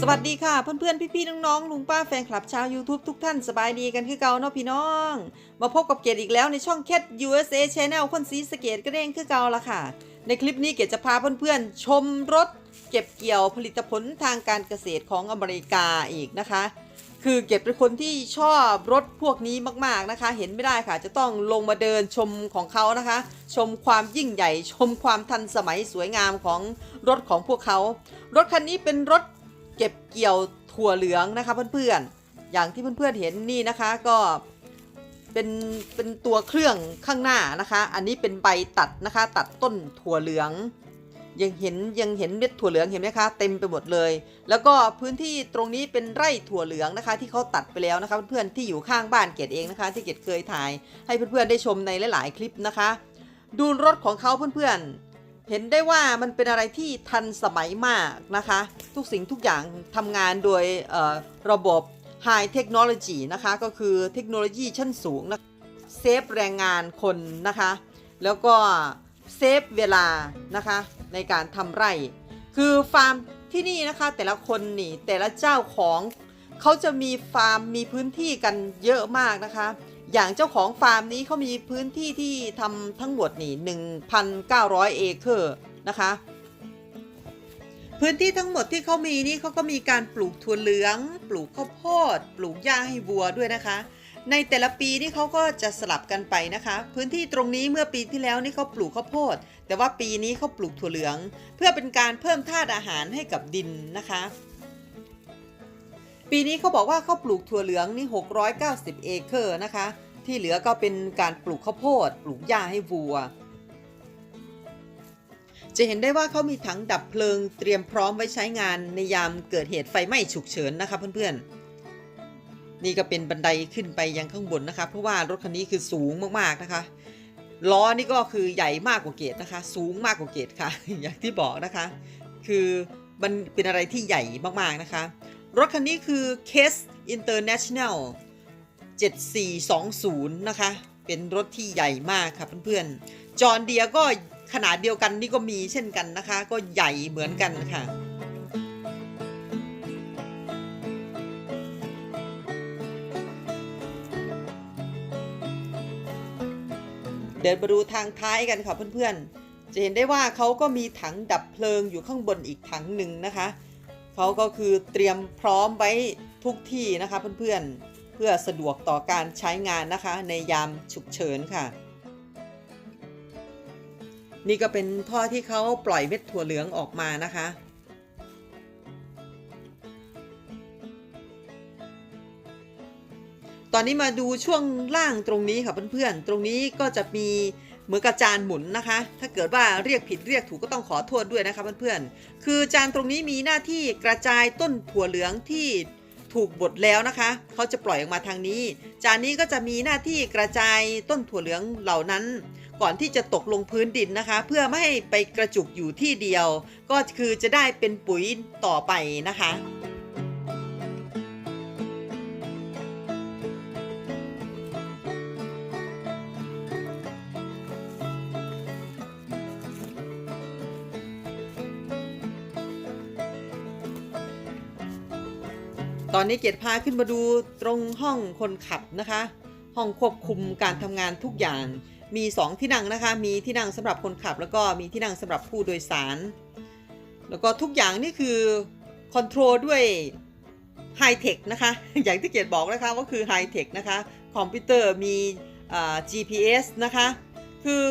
สวัสดีค่ะเพื่อนๆ พี่ๆ น้องๆ ลุงป้าแฟนคลับชาว YouTube ทุกท่านสบายดีกันคือเก่าเนาะพี่น้อง มาพบกับเกดอีกแล้วในช่อง Cat USA Channel คนสีสเกตก็เด้งคือเก่าละค่ะ ในคลิปนี้เกดจะพาเพื่อนๆ ชมรถเก็บเกี่ยวผลิตผลทางการเกษตรของอเมริกาอีกนะคะ คือเก็บเป็นคนที่ชอบรถพวกนี้มากๆนะคะ เห็นไม่ได้ค่ะจะต้องลงมาเดินชมของเขานะคะ ชมความยิ่งใหญ่ ชมความทันสมัยสวยงามของรถของพวกเขา รถคันนี้เป็นรถ เก็บเกี่ยวถั่วเหลืองนะคะเพื่อนๆ อย่างที่เพื่อนๆเห็นนี่นะคะก็เป็นเป็นตัวเครื่องข้างหน้านะคะ อันนี้เป็นใบตัดนะคะ ตัดต้นถั่วเหลือง ยังเห็นยังเห็นเม็ดถั่วเหลืองเห็นไหมคะเต็มไปหมดเลย แล้วก็พื้นที่ตรงนี้เป็นไร่ถั่วเหลืองนะคะ ที่เขาตัดไปแล้วนะคะเพื่อนๆที่อยู่ข้างบ้านเกดเองนะคะ ที่เกดเคยถ่ายให้เพื่อนๆได้ชมในหลาย ๆ คลิปนะคะ ดูรถของเขาเพื่อนๆ เห็นได้ว่ามันเป็นอะไรที่ทันสมัยมากนะคะ ทุกสิ่งทุกอย่างทำงานโดยระบบ High Technology นะคะ ก็คือเทคโนโลยีชั้นสูงนะเซฟแรงงานคนนะคะ แล้วก็เซฟเวลานะคะในการทำไร่ คือฟาร์มที่นี่นะคะแต่ละคนนี่แต่ละเจ้าของ เขาจะมีฟาร์มมีพื้นที่กันเยอะมากนะคะ อย่างเจ้าของฟาร์มนี้เขามีพื้นที่ที่ทำทั้งหมดนี่1,900 เอเคอร์นะคะ พื้นที่ทั้งหมดที่เขามีนี่เขาก็มีการปลูกถั่วเหลือง ปลูกข้าวโพด ปลูกหญ้าให้วัวด้วยนะคะ ในแต่ละปีนี่เขาก็จะสลับกันไปนะคะ พื้นที่ตรงนี้เมื่อปีที่แล้วนี่เขาปลูกข้าวโพด แต่ว่าปีนี้เขาปลูกถั่วเหลือง เพื่อเป็นการเพิ่มธาตุอาหารให้กับดินนะคะ ปีนี้เขาบอกว่าเขาปลูกถั่วเหลืองนี่ 690 เอเคอร์นะคะ ที่เหลือก็เป็นการปลูกข้าวโพด ปลูกหญ้าให้วัว จะเห็นได้ว่าเขามีถังดับเพลิงเตรียมพร้อมไว้ใช้งานในยามเกิดเหตุไฟไหม้ฉุกเฉินนะคะเพื่อนๆ นี่ก็เป็นบันไดขึ้นไปยังข้างบนนะคะ เพราะว่ารถคันนี้คือสูงมากๆนะคะล้อนี่ก็คือใหญ่มากกว่าเกตนะคะ สูงมากกว่าเกตค่ะ อย่างที่บอกนะคะ คือมันเป็นอะไรที่ใหญ่มากๆนะคะ รถคันนี้คือ Case International 7420 นะคะ เป็นรถที่ใหญ่มากค่ะเพื่อนๆ จอห์นเดียก็ขนาดเดียวกันนี่ก็มีเช่นกันนะคะ ก็ใหญ่เหมือนกันค่ะเดินมาดูทางท้ายกันค่ะเพื่อนๆ จะเห็นได้ว่าเขาก็มีถังดับเพลิงอยู่ข้างบนอีกถังหนึ่งนะคะ เขาก็คือเตรียมพร้อมไว้ทุกที่นะคะเพื่อนๆ เพื่อสะดวกต่อการใช้งานนะคะในยามฉุกเฉินค่ะ นี่ก็เป็นท่อที่เขาปล่อยเม็ดถั่วเหลืองออกมานะคะตอนนี้มาดูช่วงล่างตรงนี้ค่ะเพื่อนๆ ตรงนี้ก็จะมี เหมือนกับจานหมุนนะคะ ถ้าเกิดว่าเรียกผิดเรียกถูกก็ต้องขอโทษด้วยนะคะเพื่อนๆ คือจานตรงนี้มีหน้าที่กระจายต้นถั่วเหลืองที่ถูกบดแล้วนะคะ เขาจะปล่อยออกมาทางนี้ จานนี้ก็จะมีหน้าที่กระจายต้นถั่วเหลืองเหล่านั้น ก่อนที่จะตกลงพื้นดินนะคะ เพื่อไม่ให้ไปกระจุกอยู่ที่เดียว ก็คือจะได้เป็นปุ๋ยต่อไปนะคะ ตอนนี้เกียรติพาขึ้นมาดูตรงห้องคนขับนะคะ ห้องควบคุมการทำงานทุกอย่าง มี 2 ที่นั่งนะคะ มีที่นั่งสำหรับคนขับ แล้วก็มีที่นั่งสำหรับผู้โดยสาร แล้วก็ทุกอย่างนี่คือคอนโทรลด้วยไฮเทคนะคะ อย่างที่เกียรติบอกนะคะว่าคือไฮเทคนะคะ คอมพิวเตอร์มี GPS นะคะ คือ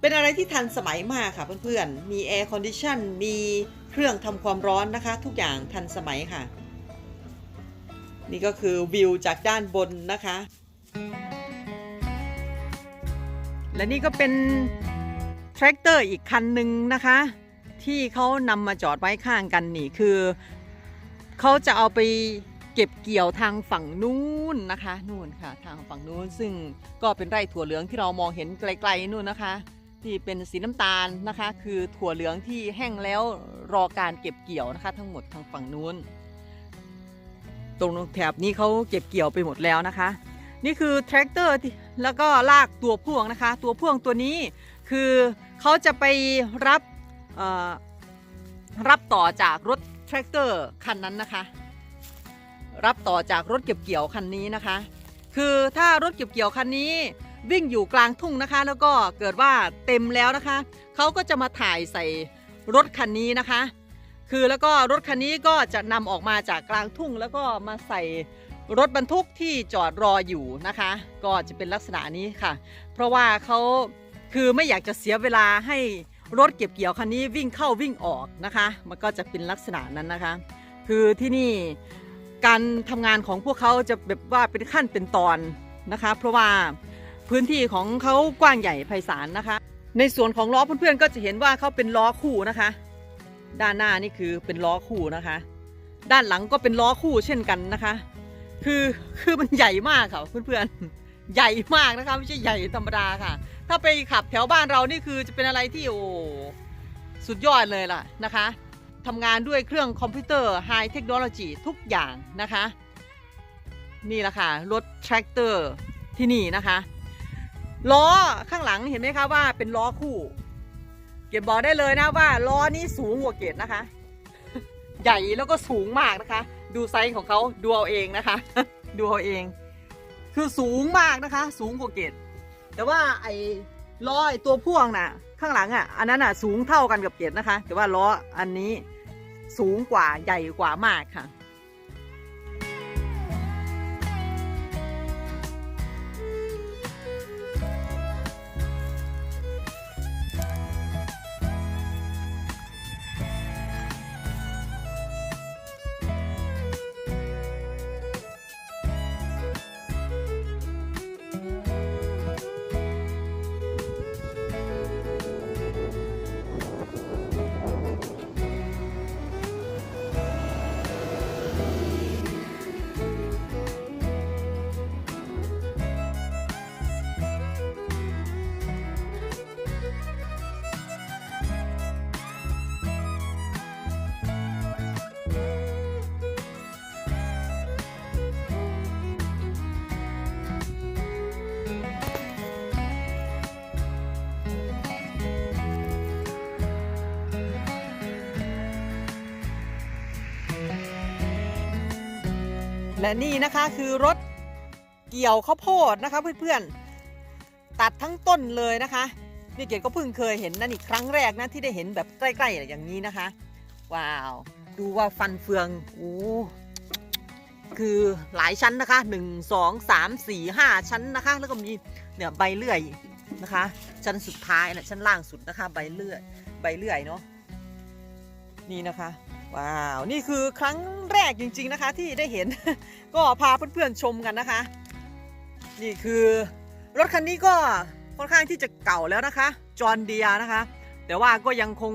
เป็นอะไรที่ทันสมัยมากค่ะเพื่อนๆ มีแอร์คอนดิชันมีเครื่องทำความร้อนนะคะ ทุกอย่างทันสมัยค่ะ นี่ก็คือวิวจากด้านบนนะคะ และนี่ก็เป็นแทรกเตอร์อีกคันหนึ่งนะคะ ที่เขานำมาจอดไว้ข้างกันนี่คือเขาจะเอาไปเก็บเกี่ยวทางฝั่งนู้นนะคะนู่นค่ะ ทางฝั่งนู้นซึ่งก็เป็นไร่ถั่วเหลืองที่เรามองเห็นไกลๆนู่นนะคะ ที่เป็นสีน้ำตาลนะคะ คือถั่วเหลืองที่แห้งแล้วรอการเก็บเกี่ยวนะคะ ทั้งหมดทางฝั่งนู้น ตรงแถบนี้เขาเก็บเกี่ยวไปหมดแล้วนะคะ นี่คือแทรกเตอร์ที่แล้วก็ลากตัวพ่วงนะคะ ตัวพ่วงตัวนี้คือเขาจะไปรับรับต่อจากรถแทรกเตอร์คันนั้นนะคะ รับต่อจากรถเก็บเกี่ยวคันนี้นะคะ คือถ้ารถเก็บเกี่ยวคันนี้วิ่งอยู่กลางทุ่งนะคะ แล้วก็เกิดว่าเต็มแล้วนะคะเขาก็จะมาถ่ายใส่รถคันนี้นะคะ คือแล้วก็รถคันนี้ก็จะนำออกมาจากกลางทุ่ง แล้วก็มาใส่รถบรรทุกที่จอดรออยู่นะคะ ก็จะเป็นลักษณะนี้ค่ะ เพราะว่าเขาคือไม่อยากจะเสียเวลาให้รถเก็บเกี่ยวคันนี้วิ่งเข้าวิ่งออกนะคะ มันก็จะเป็นลักษณะนั้นนะคะ คือที่นี่การทำงานของพวกเขาจะแบบว่าเป็นขั้นเป็นตอนนะคะ เพราะว่าพื้นที่ของเขากว้างใหญ่ไพศาลนะคะ ในส่วนของล้อเพื่อนๆก็จะเห็นว่าเขาเป็นล้อคู่นะคะ ด้านหน้านี่คือเป็นล้อคู่นะคะ ด้านหลังก็เป็นล้อคู่เช่นกันนะคะ คือคือมันใหญ่มากค่ะเพื่อนๆ ใหญ่มากนะคะไม่ใช่ใหญ่ธรรมดาค่ะ ถ้าไปขับแถวบ้านเรานี่คือจะเป็นอะไรที่โอ้สุดยอดเลยล่ะนะคะทำงานด้วยเครื่องคอมพิวเตอร์ไฮเทคโนโลยีทุกอย่างนะคะ นี่แหละค่ะ รถแทรกเตอร์ที่นี่นะคะ ล้อข้างหลังเห็นไหมคะว่าเป็นล้อคู่ เกดบอกได้เลยนะว่าล้อนี้สูงกว่าเกดนะคะ ใหญ่แล้วก็สูงมากนะคะ ดูไซส์ของเขาดูเอาเองนะคะ ดูเอาเอง คือสูงมากนะคะ สูงกว่าเกดแต่ว่าไอ้ล้อไอ้ตัวพ่วงน่ะ ข้างหลังอะอันนั้นอะสูงเท่ากันกับเกดนะคะ แต่ว่าล้ออันนี้สูงกว่าใหญ่กว่ามากค่ะ และนี่นะคะคือรถเกี่ยวข้าวโพดนะคะเพื่อนๆ ตัดทั้งต้นเลยนะคะนี่เกดก็เพิ่งเคยเห็นนั่นอีกครั้งแรกนะที่ได้เห็นแบบใกล้ๆอย่างนี้นะคะ ว้าว ดูว่าฟันเฟืองโอ้คือหลายชั้นนะคะหนึ่งสองสามสี่ห้าชั้นนะคะ แล้วก็มีเนี่ยใบเลื่อยนะคะ ชั้นสุดท้ายนะชั้นล่างสุดนะคะ ใบเลื่อยใบเลื่อยเนาะ นี่นะคะว้าวนี่คือครั้งแรกจริง ๆนะคะที่ได้เห็น ก็พาเพื่อนๆชมกันนะคะ นี่คือรถคันนี้ก็ค่อนข้างที่จะเก่าแล้วนะคะจอห์นเดียนะคะ แต่ว่าก็ยังคง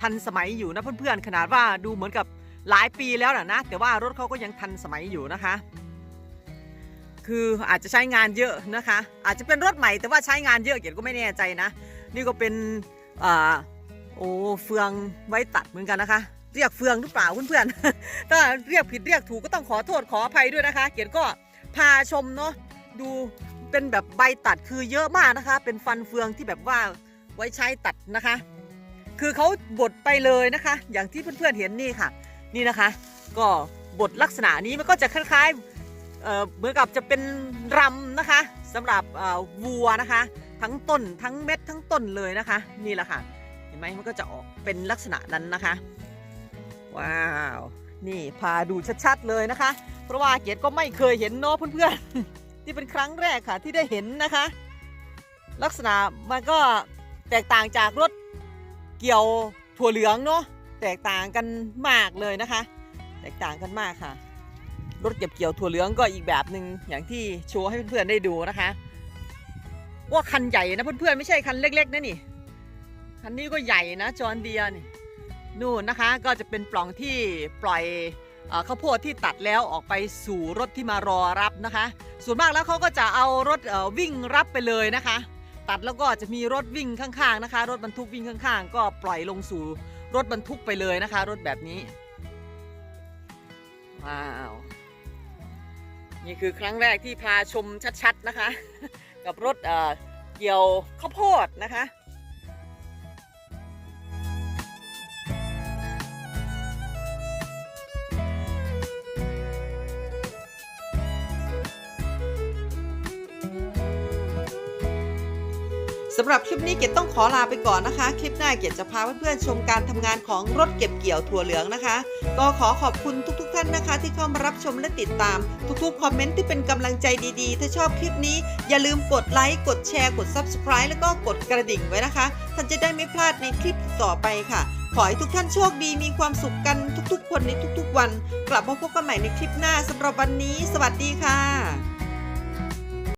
ทันสมัยอยู่นะเพื่อนๆขนาดว่าดูเหมือนกับหลายปีแล้วนะนะแต่ว่ารถเขาก็ยังทันสมัยอยู่นะคะ คืออาจจะใช้งานเยอะนะคะ อาจจะเป็นรถใหม่แต่ว่าใช้งานเยอะเกียรก็ไม่แน่ใจนะ นี่ก็เป็นอ่า โอ้เฟืองไว้ตัดเหมือนกันนะคะ เรียกเฟืองหรือเปล่าเพื่อนๆถ้าเรียกผิดเรียกถูกก็ต้องขอโทษขออภัยด้วยนะคะ เกียรติก็พาชมเนาะดูเป็นแบบใบตัดคือเยอะมากนะคะ เป็นฟันเฟืองที่แบบว่าไว้ใช้ตัดนะคะ คือเขาบดไปเลยนะคะ อย่างที่เพื่อนๆเห็นนี่ค่ะ นี่นะคะ ก็บดลักษณะนี้มันก็จะคล้ายๆเเหมือนกับจะเป็นรำนะคะสำหรับวัวนะคะ ทั้งต้นทั้งเม็ดทั้งต้นเลยนะคะ นี่แหละค่ะ ห็นไหมมันก็จะออกเป็นลักษณะนั้นนะคะ ว้าว นี่พาดูชัดๆเลยนะคะ เพราะว่าเกียรติก็ไม่เคยเห็นเนาะเพื่อนๆที่เป็นครั้งแรกค่ะที่ได้เห็นนะคะ ลักษณะมันก็แตกต่างจากรถเกี่ยวถั่วเหลืองเนาะแตกต่างกันมากเลยนะคะ แตกต่างกันมากค่ะ รถเก็บเกี่ยวถั่วเหลืองก็อีกแบบหนึ่งอย่างที่โชว์ให้เพื่อนๆได้ดูนะคะ ว่าคันใหญ่นะเพื่อนๆไม่ใช่คันเล็กๆนะนี่ คันนี้ก็ใหญ่นะจอนเดียนี่นู่นนะคะก็จะเป็นปล่องที่ปล่อยข้าวโพดที่ตัดแล้วออกไปสู่รถที่มารอรับนะคะ ส่วนมากแล้วเขาก็จะเอารถวิ่งรับไปเลยนะคะ ตัดแล้วก็จะมีรถวิ่งข้างๆนะคะ รถบรรทุกวิ่งข้าง ๆ ก็ปล่อยลงสู่รถบรรทุกไปเลยนะคะ รถแบบนี้ว้าวนี่คือครั้งแรกที่พาชมชัดๆนะคะ กับรถเกี่ยวข้าวโพดนะคะ สำหรับคลิปนี้เกดต้องขอลาไปก่อนนะคะ คลิปหน้าเกดจะพาเพื่อนๆชมการทำงานของรถเก็บเกี่ยวถั่วเหลืองนะคะ ก็ขอขอบคุณทุกๆ ท่านนะคะ ที่เข้ามารับชมและติดตาม ทุกๆ คอมเมนต์ที่เป็นกำลังใจดีๆ ถ้าชอบคลิปนี้ อย่าลืมกดไลค์กดแชร์กด Subscribe แล้วก็กดกระดิ่งไว้นะคะ ท่านจะได้ไม่พลาดในคลิปต่อไปค่ะ ขอให้ทุกท่านโชคดีมีความสุขกันทุกๆ คนในทุกๆ วัน กลับมาพบกันใหม่ในคลิปหน้าสำหรับวันนี้ สวัสดีค่ะ